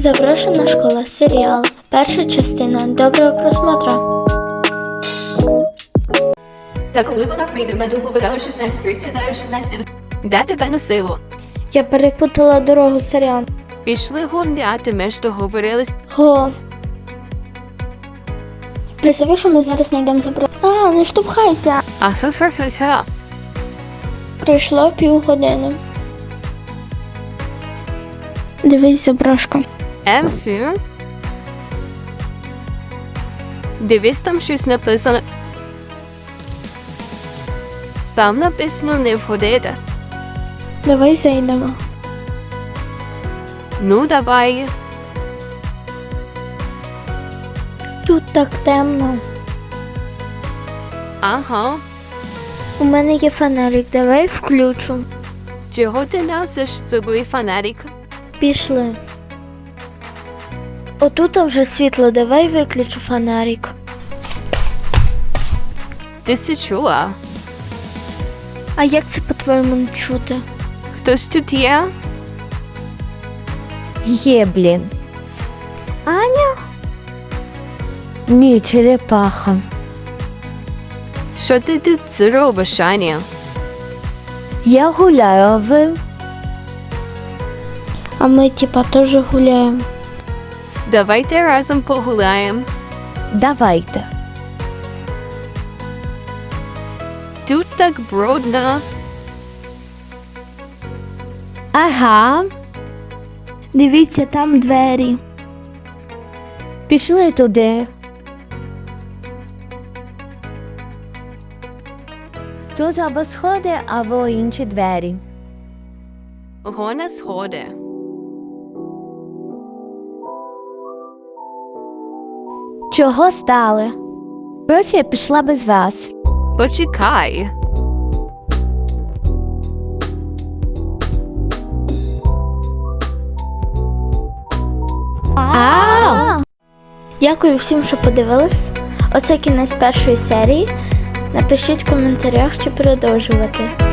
Заброшена школа серіал. Перша частина. Доброго просмотру. Та коли вона прийде, ми договорили 16.30, зараз 16 Де тебе носило? Я перепутала дорогу серіал. Пішли гуляти, ми ж договорились. Го. Призови, що ми зараз знайдемо забро. А, не штовхайся. Ахахахаха. Пройшло півгодини. Дивись, заброшка. Емфі. Дивись, там щось написано. Там написано не входити. Давай зайдемо. Ну, давай. Тут так темно. Ага. У мене є фонарик, давай включу. Чого ти носиш з собою фонарик? Пішли. Отут вже світло, давай виключу фонарик. Ти се чула? А як це по-твоєму не чути? Хтось тут є? Є, блін. Аня? Ні, черепаха. Що ти тут робиш, Аня? Я гуляю, а ви? А ми типа теж гуляємо. Давайте разом погуляємо. Давайте. Тут так брудно. Ага. Дивіться, там двері. Пішли туди. Тут або сходи, або інші двері. Гона сходи. Чого стали? Коротше, я пішла без вас. Почекай. Ау! Дякую всім, що подивились. Оце кінець першої серії. Напишіть в коментарях, чи продовжувати.